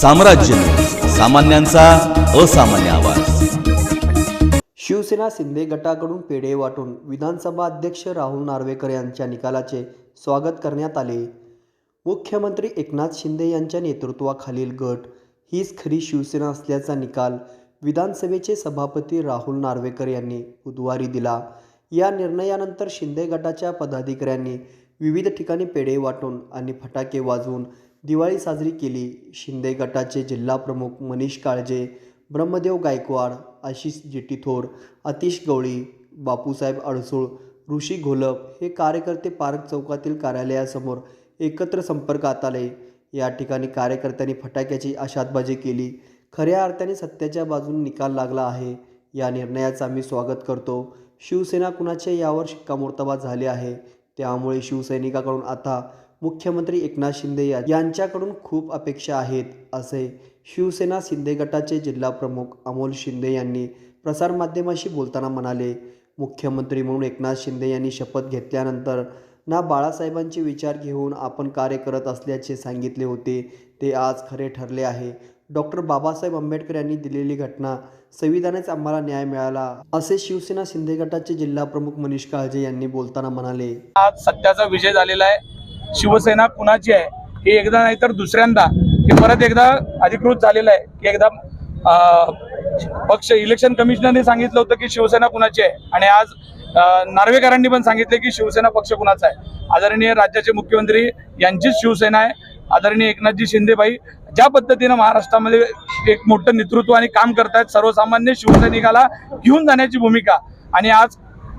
साम्राज्य. सामान्यांचा असामान्य आवाज. शिवसेना शिंदे गटाकडून पेढे वाटून विधानसभा अध्यक्ष राहुल नार्वेकर यांच्या निकालाचे स्वागत करण्यात आले. मुख्यमंत्री एकनाथ शिंदे यांच्या नेतृत्वाखालील गट हीच खरी शिवसेना असल्याचा निकाल विधानसभेचे सभापती राहुल नार्वेकर यांनी बुधवारी दिला. या निर्णयानंतर शिंदे गटाच्या पदाधिकाऱ्यांनी विविध ठिकाणी पेढे वाटून आणि फटाके वाजवून दिवाळी साजरी केली. शिंदे गटाचे जिल्हाप्रमुख मनीष काळजे ब्रह्मदेव गायकवाड आशिष जेटीथोर अतिश गवळी बापूसाहेब अडसूळ ऋषी घोलप हे कार्यकर्ते पार्क चौकातील कार्यालयासमोर एकत्र संपर्कात आले. या ठिकाणी कार्यकर्त्यांनी फटाक्याची आशातबाजी केली. खऱ्या अर्थाने सत्याच्या बाजूने निकाल लागला आहे. या निर्णयाचं आम्ही स्वागत करतो. शिवसेना कुणाचे यावर शिक्कामोर्तबा झाले आहे. त्यामुळे शिवसैनिकाकडून आता मुख्यमंत्री एकनाथ शिंदे यांच्याकडून खूप अपेक्षा आहेत असे शिवसेना शिंदे गटाचे जिल्हा प्रमुख अमोल शिंदे यांनी प्रसारमाध्यमाशी बोलताना म्हणाले. मुख्यमंत्री म्हणून एकनाथ शिंदे यांनी शपथ घेतल्यानंतर ना बाळासाहेबांचे विचार घेऊन आपण कार्य करत असल्याचे सांगितले होते. ते आज खरे ठरले आहे. डॉक्टर बाबासाहेब आंबेडकर यांनी दिलेली घटना संविधानाच आम्हाला न्याय मिळाला असे शिवसेना शिंदे गटाचे जिल्हा प्रमुख मनीष काळजे यांनी बोलताना म्हणाले. आज सत्याचा विजय झालेला आहे. शिवसेना कुणाची आहे हे एकदा नाही तर दुसऱ्यांदा हे परत एकदा अधिकृत झालेलं आहे. की एकदा पक्ष इलेक्शन कमिशनरने सांगितलं होतं की शिवसेना कुणाची आहे. आणि आज नार्वेकरांनी पण सांगितले की शिवसेना पक्ष कुणाचा आहे. आदरणीय राज्याचे मुख्यमंत्री यांचीच शिवसेना आहे. आदरणीय एकनाथजी शिंदेबाई ज्या पद्धतीनं महाराष्ट्रामध्ये एक मोठं नेतृत्व आणि काम करतायत सर्वसामान्य शिवसैनिकाला घेऊन जाण्याची भूमिका. आणि आज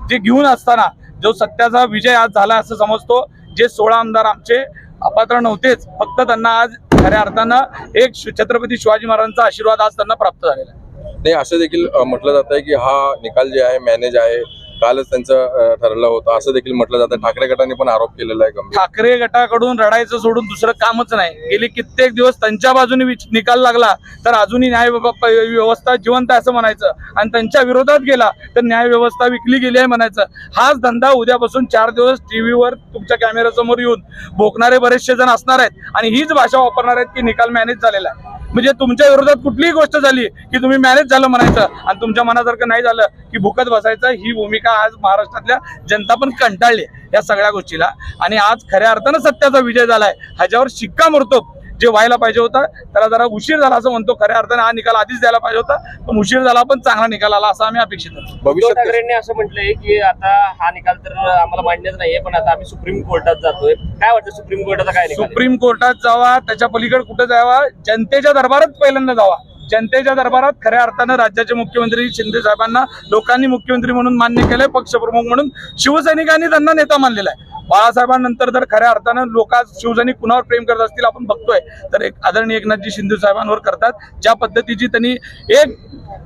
जे घेऊन असताना जो सत्याचा विजय आज झाला असं समजतो जे सोळा आमदार आमचे अपात्र नव्हतेच फक्त त्यांना आज खऱ्या अर्थानं एक छत्रपती शिवाजी महाराजांचा आशीर्वाद आज त्यांना प्राप्त झालेला आहे. नाही असं देखील म्हटलं जात आहे की हा निकाल जे आहे मॅनेज आहे कालच त्यांचं ठरलं होतं. असं देखील म्हटलं जातं. ठाकरे गटाने पण आरोप केलेला आहे ठाकरे गटाकडून रडायचं सोडून दुसरं कामच नाही. गेली कित्येक दिवस त्यांच्या बाजूने निकाल लागला तर अजूनही न्याय व्यवस्था जिवंत आहे असं म्हणायचं. आणि त्यांच्या विरोधात गेला तर न्याय व्यवस्था विकली गेली आहे म्हणायचं. हाच धंदा उद्यापासून चार दिवस टीव्हीवर तुमच्या कॅमेऱ्यासमोर येऊन भोकणारे बरेचसे जण असणार आहेत. आणि हीच भाषा वापरणार आहेत की निकाल मॅनेज झालेला आहे. म्हणजे तुमच्या विरोधात कुठलीही गोष्ट झाली की तुम्ही मॅनेज झालं म्हणायचं. आणि तुमच्या मनासारखं नाही झालं की भुकत बसायचं ही भूमिका आज महाराष्ट्रातल्या जनता पण कंटाळली या सगळ्या गोष्टीला. आणि आज खऱ्या अर्थानं सत्याचा विजय झालाय. ह्याच्यावर शिक्कामोर्तब जे व्हायला पाहिजे होता त्याला जरा उशीर झाला असं म्हणतो. खऱ्या अर्थाने हा निकाल आधीच द्यायला पाहिजे होता. पण उशीर झाला पण चांगला निकाल आला असं आम्ही अपेक्षित भविष्यात ठाकरेंनी असं म्हटलंय की आता हा निकाल तर आम्हाला मान्यच नाहीये पण आता आम्ही सुप्रीम कोर्टात जातोय. काय वाटतं सुप्रीम कोर्टाचा काय? सुप्रीम कोर्टात जावा त्याच्या पलीकडे कुठं जावा? जनतेच्या दरबारात पहिल्यांदा जावा. जनतेच्या दरबारात खऱ्या अर्थानं राज्याचे मुख्यमंत्री शिंदे साहेबांना लोकांनी मुख्यमंत्री म्हणून मान्य केलंय पक्षप्रमुख म्हणून शिवसैनिकांनी त्यांना नेता मानलेला आहे बाळासाहेबांनंतर जर खऱ्या अर्थानं लोक शिवसैनिक कुणावर प्रेम करत असतील आपण बघतोय. तर एक आदरणीय एकनाथजी शिंदे साहेबांवर करतात ज्या पद्धतीची त्यांनी एक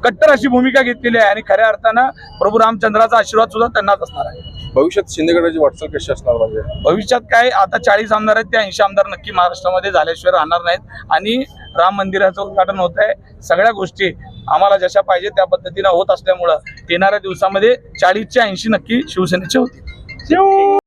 कट्टर अशी भूमिका घेतलेली आहे आणि खऱ्या अर्थानं प्रभू रामचंद्राचा आशीर्वाद सुद्धा त्यांनाच असणार आहे. भविष्यात शिंदे गटाची वाटचाल कशी असणार म्हणजे? भविष्यात काय आता चाळीस आमदार आहेत ते ऐंशी आमदार नक्की महाराष्ट्रामध्ये झाल्याशिवाय राहणार नाहीत. आणि राम मंदिराचं उद्घाटन होत आहे. सगळ्या गोष्टी आम्हाला जशा पाहिजे त्या पद्धतीनं होत असल्यामुळं येणाऱ्या दिवसामध्ये चाळीसच्या ऐंशी नक्की शिवसेनेचे होतील.